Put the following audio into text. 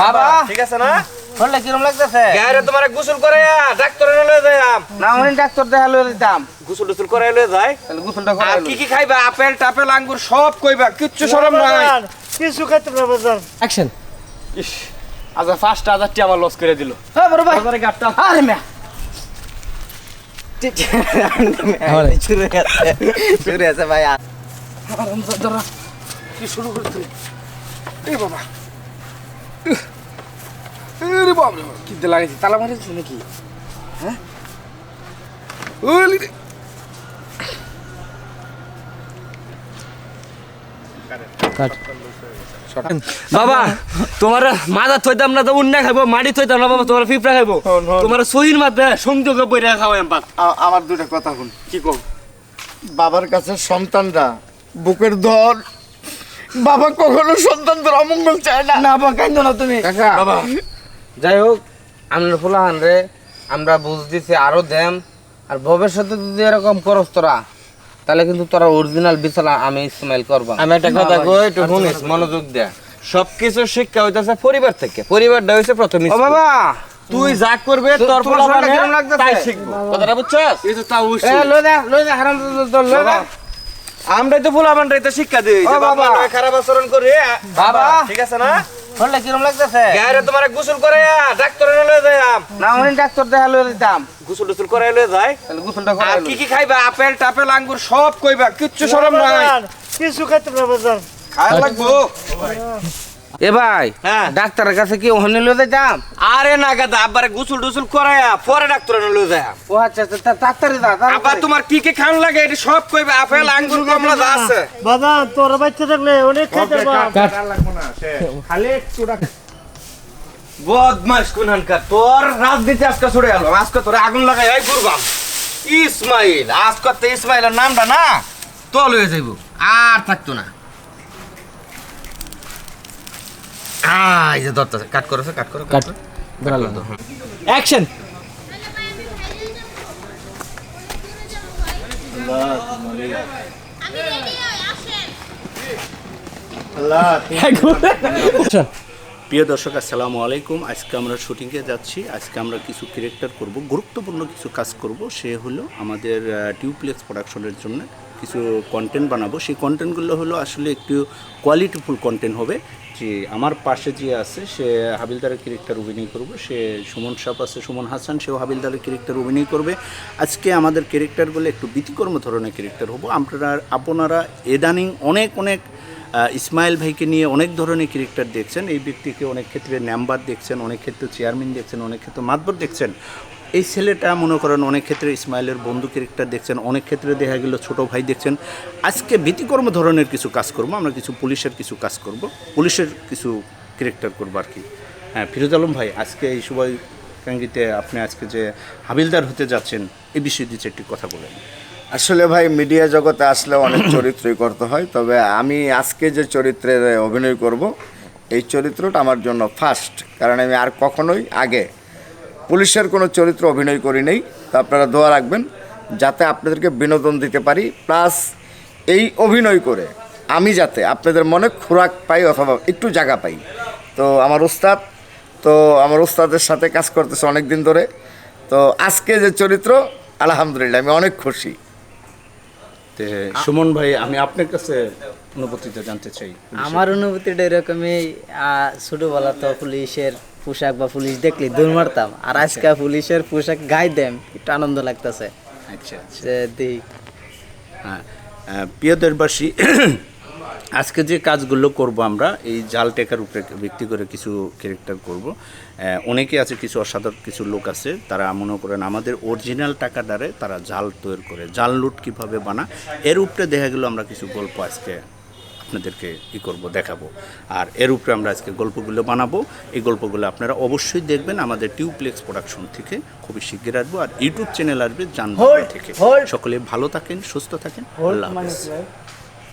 বাবা ঠিক আছে না? শরীরটা কিরম লাগতেছে? গায়ে তোমার গোসল করে ডাক্তার লয়ে যায় না উনি ডাক্তার দেখা লয়ে দিতাম। গোসল টোসল করে লয়ে যায় তাহলে গোসলটা করে আর কি কি খাইবা? আপেল টাপেল আঙ্গুর সব কইবা কিচ্ছু সরম নাই। কিছু খাইতে পারব স্যার অ্যাকশন ইস আচ্ছা ফার্স্ট হাজারটি আমার লস করে দিল। হ্যাঁ বড় ভাই। বাজারে গাপটা আরে মিয়া। শুরু শুরু হয়ে ভাই আর কি শুরু করতে এই বাবা। আরে রে লাগাইছি তালা হ্যাঁ? বাবা তোমার মাথা থইতাম না তো উন্না খাইবো মাটি থইতাম না বাবা তোমার পিঁপড়া খাইবো। তোমার সহির মাঝে সংযোগে বইরা খাওয়াই আ- আমার দুটা কথা শুন। কি কম বাবার কাছে সন্তানরা বুকের ধর বাবা কখনো সন্তানদের অমঙ্গল চায় না। না বাবা কাইন্দ না তুমি। কাকা বাবা। যাই হোক আমরা ফুলাহান রে আমরা বুঝ দিছি আরও দেম আর ভবিষ্যতে যদি এরকম করস তোরা তাহলে কিন্তু তোরা অরিজিনাল বিছানা আমি ইসমাইল করবা। আমি একটা কথা কই একটু শুনিস মনোযোগ দে। সবকিছু শিক্ষা হইতাছে পরিবার থেকে। পরিবারটা হইছে প্রথম ও বাবা! তুই যা করবে তোর লাগতেছে? তাই শিখব। কথাটা বুঝছস? এই তো তাও এ লই দে লই দে হারাম তো লই দে আমরাই তো পোলাপানটাই তো শিক্ষা দিই বাবা। খারাপ আচরণ করি বাবা। ঠিক আছে না শরীরটা কিরম লাগতেছে গায়ে তোমার গোসল ডাক্তার লয়ে যায় না উনি ডাক্তার দেখা লয়ে দিতাম গোসল টোসল করে লয়ে যায় তাহলে গোসলটা করে কি কি খাইবা আপেল টাপেল আঙ্গুর সব কইবা কিচ্ছু নাই কিছু খাইতে পারব খায় লাগবো এ ভাই হ্যাঁ। ডাক্তারের কাছে কি ওখানে লয়ে আরে না গাদা আবার গোসল টোসল করায়া পরে ডাক্তার লয়ে যায় ও আচ্ছা আচ্ছা তাড়াতাড়ি দা আবার তোমার কি কি খান লাগে এটা সব কইবা আপেল আঙ্গুর কমলা যা আছে। বাবা তোর বাচ্চা থাকলে অনেক খাইতে পারব বদমাস কুনহানকার তোর রাজনীতি আজকে ছড়ে গেল আজকে তোর আগুন লাগাই এই করবাম ইসমাইল আজকে তো ইসমাইলের নামটা না তল হয়ে যাইব। আর থাকতো না। আই যে দরটা কাট করেছে কাট করো কাট অ্যাকশন আমি রেডি হই আসেন প্রিয় দর্শক আসসালামু আলাইকুম। আজকে আমরা শুটিংয়ে যাচ্ছি। আজকে আমরা কিছু ক্যারেক্টার করব গুরুত্বপূর্ণ কিছু কাজ করব। সে হলো আমাদের টিউপ্লেক্স প্রোডাকশনের জন্য কিছু কন্টেন্ট বানাবো। সেই কন্টেন্টগুলো হলো আসলে একটু কোয়ালিটিফুল কন্টেন্ট হবে। যে আমার পাশে যে আছে, সে হাবিলদারের ক্যারেক্টার অভিনয় করবে। সে সুমন সাপ আছে, সুমন হাসান, সেও হাবিলদারের ক্যারেক্টার অভিনয় করবে। আজকে আমাদের ক্যারেক্টারগুলো একটু ব্যতিকর্ম ধরনের ক্যারেক্টার হব। আপনারা আপনারা এদানিং অনেক অনেক ইসমাইল ভাইকে নিয়ে অনেক ধরনের ক্যারেক্টার দেখছেন। এই ব্যক্তিকে অনেক ক্ষেত্রে নাম্বার দেখছেন, অনেক ক্ষেত্রে চেয়ারম্যান দেখছেন, অনেক ক্ষেত্রে মাতবর দেখছেন। এই ছেলেটা, মনে করেন অনেক ক্ষেত্রে ইসমাইলের বন্ধু ক্যারেক্টার দেখছেন, অনেক ক্ষেত্রে দেখা গেল ছোট ভাই দেখছেন। আজকে ব্যতিকর্ম ধরনের কিছু কাজ করব, আমরা কিছু পুলিশের কিছু কাজ করব, পুলিশের কিছু ক্যারেক্টার করব আর কি। হ্যাঁ ফিরোজ আলম ভাই, আজকে এই সবাই কাঙ্গিতে আপনি আজকে যে হাবিলদার হতে যাচ্ছেন এই বিষয়ে দিচ্ছে একটি কথা বলেন। আসলে ভাই, মিডিয়া জগতে আসলে অনেক চরিত্রই করতে হয়, তবে আমি আজকে যে চরিত্রে অভিনয় করব, এই চরিত্রটা আমার জন্য ফার্স্ট কারণ আমি আর কখনোই আগে পুলিশের কোনো চরিত্র অভিনয় করি নেই তা আপনারা দোয়া রাখবেন যাতে আপনাদেরকে বিনোদন দিতে পারি প্লাস এই অভিনয় করে আমি যাতে আপনাদের মনে খোরাক পাই অথবা একটু জায়গা পাই। তো আমার উস্তাদ তো আমার উস্তাদের সাথে কাজ করতেছে অনেক দিন ধরে। তো আজকে যে চরিত্র আলহামদুলিল্লাহ আমি অনেক খুশি। তে সুমন ভাই আমি আপনার কাছে অনুভূতিটা জানতে চাই। আমার অনুভূতিটা এরকমই ছোটোবেলা তো পুলিশের পোশাক বা পুলিশ দেখলে দৌড় মারতাম। আর আজকে পুলিশের পোশাক গায়ে দেম একটু আনন্দ লাগতেছে। আচ্ছা আচ্ছা। দিই। হ্যাঁ প্রিয় দেশবাসী আজকে যে কাজগুলো করব আমরা এই জাল টেকার উপরে ভিত্তি করে কিছু ক্যারেক্টার করব। অনেকে আছে কিছু অসাধারণ কিছু লোক আছে তারা মনে করেন আমাদের অরিজিনাল টাকা দ্বারে তারা জাল তৈরি করে জাল লুট কীভাবে বানা এর উপরে দেখা গেলো আমরা কিছু গল্প আজকে আপনাদেরকে ই করব দেখাবো। আর এর উপরে আমরা আজকে গল্পগুলো বানাবো। এই গল্পগুলো আপনারা অবশ্যই দেখবেন আমাদের টিউপ্লেক্স প্রোডাকশন থেকে খুবই শিগগির আসব আর ইউটিউব চ্যানেল আসবে জানব থেকে। সকলে ভালো থাকেন সুস্থ থাকেন আল্লাহ হাফেজ।